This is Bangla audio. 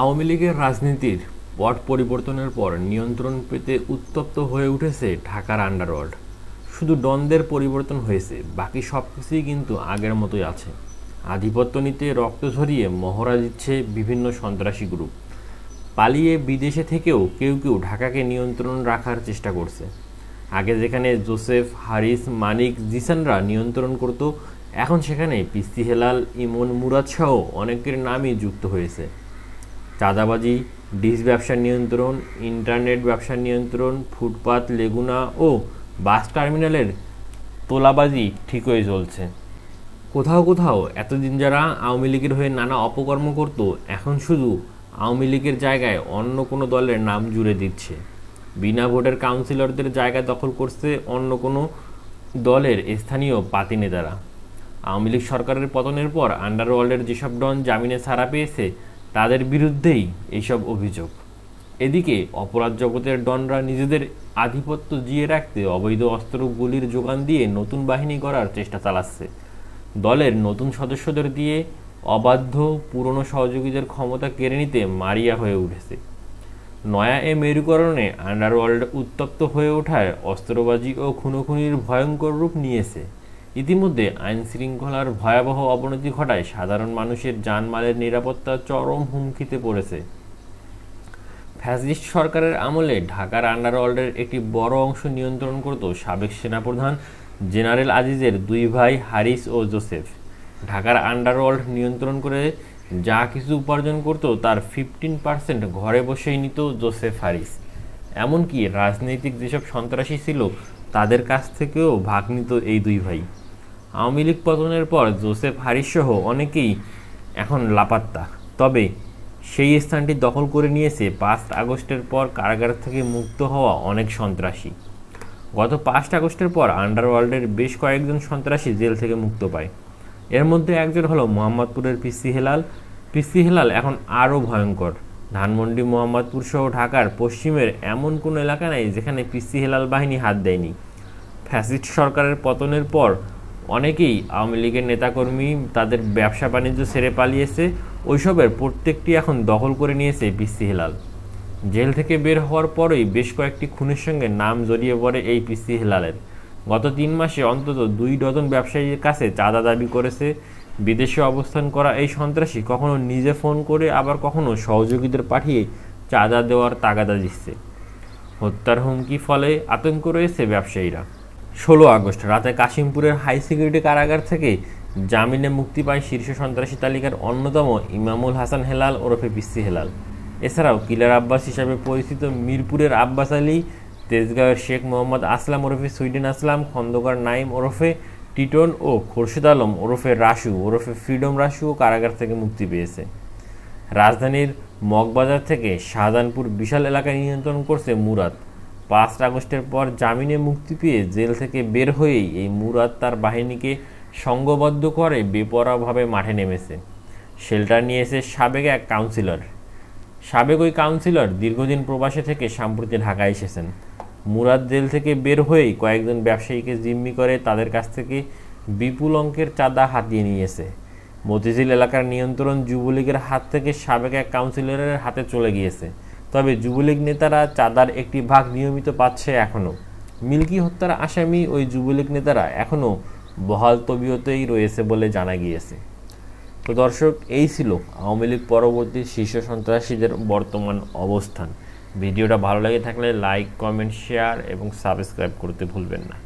আওয়ামী লীগের রাজনীতির পট পরিবর্তনের পর নিয়ন্ত্রণ পেতে উত্তপ্ত হয়ে উঠেছে ঢাকার আন্ডারওয়ার্ল্ড। শুধু দ্বন্দ্বের পরিবর্তন হয়েছে, বাকি সব কিছুই কিন্তু আগের মতোই আছে। আধিপত্য নিতে রক্ত ঝরিয়ে মহড়া দিচ্ছে বিভিন্ন সন্ত্রাসী গ্রুপ। পালিয়ে বিদেশে থেকেও কেউ কেউ ঢাকাকে নিয়ন্ত্রণ রাখার চেষ্টা করছে। আগে যেখানে জোসেফ, হারিস, মানিক, জিসানরা নিয়ন্ত্রণ করত, এখন সেখানে পিস্তি হেলাল ইমন মুরাদ সহ অনেকের নামই যুক্ত হয়েছে। চাঁদাবাজি ডিস ব্যবসার নিয়ন্ত্রণ, ইন্টারনেট ব্যবসার নিয়ন্ত্রণ, ফুটপাত, লেগুনা ও বাস টার্মিনালের তোলাবাজি ঠিকই চলছে। কোথাও কোথাও এতদিন যারা আওয়ামী লীগের হয়ে নানা অপকর্ম করত, এখন শুধু আওয়ামী লীগের জায়গায় অন্য কোনো দলের নাম জুড়ে দিচ্ছে। বিনা ভোটের কাউন্সিলরদের জায়গা দখল করছে অন্য কোনো দলের স্থানীয় পাতি নেতারা। আওয়ামী লীগ সরকারের পতনের পর আন্ডারওয়ার্ল্ডের যেসব ডন জামিনে ছাড়া পেয়েছে তাদের বিরুদ্ধেই এইসব অভিযোগ। এদিকে অপরাধ জগতের ডনরা নিজেদের আধিপত্য জিয়ে রাখতে অবৈধ অস্ত্র গুলির যোগান দিয়ে নতুন বাহিনী গড়ার চেষ্টা চালাচ্ছে। দলের নতুন সদস্যদের দিয়ে অবাধ্য পুরনো সহযোগীদের ক্ষমতা কেড়ে নিতে মারিয়া হয়ে উঠেছে। নয়া এ মেরুকরণে আন্ডারওয়ার্ল্ড উত্তপ্ত হয়ে ওঠায় অস্ত্রবাজি ও খুনোখুনির ভয়ঙ্কর রূপ নিয়েছে। ইতিমধ্যে আইন শৃঙ্খলার ভয়াবহ অবনতি ঘটায় সাধারণ মানুষের জানমালের নিরাপত্তা চরম হুমকিতে পড়েছে। ফ্যাসিস্ট সরকারের আমলে ঢাকার আন্ডারওয়ার্ল্ডের একটি বড় অংশ নিয়ন্ত্রণ করত সাবেক সেনাপ্রধান জেনারেল আজিজের দুই ভাই হারিস ও জোসেফ। ঢাকার আন্ডারওয়ার্ল্ড নিয়ন্ত্রণ করে যা কিছু উপার্জন করত তার ফিফটিন পার্সেন্ট ঘরে বসেই নিত জোসেফ হারিস। এমনকি রাজনৈতিক যেসব সন্ত্রাসী ছিল, তাদের কাছ থেকেও ভাগ নিত এই দুই ভাই। আওয়ামী লীগ পতনের পর জোসেফ হারিস সহ অনেকেই এখন লাপাত্তা। তবে সেই স্থানটি দখল করে নিয়েছে পাঁচ আগস্টের পর কারাগার থেকে মুক্ত হওয়া অনেক সন্ত্রাসী। গত পাঁচ আগস্টের পর আন্ডারওয়ার্ল্ডের বেশ কয়েকজন সন্ত্রাসী জেল থেকে মুক্ত পায়। এর মধ্যে একজন হলো মোহাম্মদপুরের পিসি হেলাল। পিসি হেলাল এখন আরও ভয়ঙ্কর। ধানমন্ডি, মোহাম্মদপুর সহ ঢাকার পশ্চিমের এমন কোনো এলাকা নেই যেখানে পিসি হেলাল বাহিনী হাত দেয়নি। ফ্যাসিস্ট সরকারের পতনের পর অনেকেই আওয়ামী লীগের নেতাকর্মী, তাদের ব্যবসা বাণিজ্য ছেড়ে পালিয়েছে, ওইসবের প্রত্যেকটি এখন দখল করে নিয়েছে পিসি হেলাল। জেল থেকে বের হওয়ার পরেই বেশ কয়েকটি খুনের সঙ্গে নাম জড়িয়ে পড়ে এই পিসি হেলালের। গত তিন মাসে অন্তত দুই ডজন ব্যবসায়ীর কাছে চাঁদা দাবি করেছে। বিদেশে অবস্থান করা এই সন্ত্রাসী কখনো নিজে ফোন করে আবার কখনো সহযোগীদের পাঠিয়ে চাঁদা দেওয়ার তাগাদা দিচ্ছে। হত্যার হুমকি ফলে আতঙ্ক রয়েছে ব্যবসায়ীরা। ষোলো আগস্ট রাতে কাশিমপুরের হাই সিকিউরিটি কারাগার থেকে জামিনে মুক্তি পায় শীর্ষ সন্ত্রাসী তালিকার অন্যতম ইমামুল হাসান হেলাল ওরফে পিসি হেলাল। এছাড়াও কিলার আব্বাস হিসাবে পরিচিত মিরপুরের আব্বাস আলী, তেজগাঁওয়ের শেখ মোহাম্মদ আসলাম ওরফে সুইডেন আসলাম, খন্দকার নাইম ওরফে টিটন ও খোরশেদ আলম ওরফে রাসু ওরফে ফ্রিডম রাসুও কারাগার থেকে মুক্তি পেয়েছে। রাজধানীর মগবাজার থেকে শাহজাহানপুর বিশাল এলাকায় নিয়ন্ত্রণ করছে মুরাদ। পাঁচ আগস্টের পর জামিনে মুক্তি পেয়ে জেল থেকে বের হয়েই এই মুরাদ তার বাহিনীকে সংঘবদ্ধ করে বেপরাভাবে মাঠে নেমেছে। শেল্টার নিয়েছে সাবেক এক কাউন্সিলর সাবেক ওই কাউন্সিলর দীর্ঘদিন প্রবাসে থেকে সাম্প্রতি ঢাকায় এসেছেন। মুরাদ জেল থেকে বের হয়েই কয়েকজন ব্যবসায়ীকে জিম্মি করে তাদের কাছ থেকে বিপুল অঙ্কের চাঁদা হাতিয়ে নিয়েছে মতিঝিল এলাকার নিয়ন্ত্রণ যুবলীগের হাত থেকে সাবেক এক কাউন্সিলরের হাতে চলে গিয়েছে। তবে যুবলীগ নেতারা চাঁদার একটি ভাগ নিয়মিত পাচ্ছে এখনও মিল্কি হত্যার আসামি ওই যুবলীগ নেতারা এখনও বহাল তবিয়তেই রয়েছে বলে জানা গিয়েছে। তো দর্শক, এই ছিল আওয়ামী লীগ পরবর্তী শীর্ষ সন্ত্রাসীদের বর্তমান অবস্থান। ভিডিওটা ভালো লাগে থাকলে লাইক, কমেন্ট, শেয়ার এবং সাবস্ক্রাইব করতে ভুলবেন না।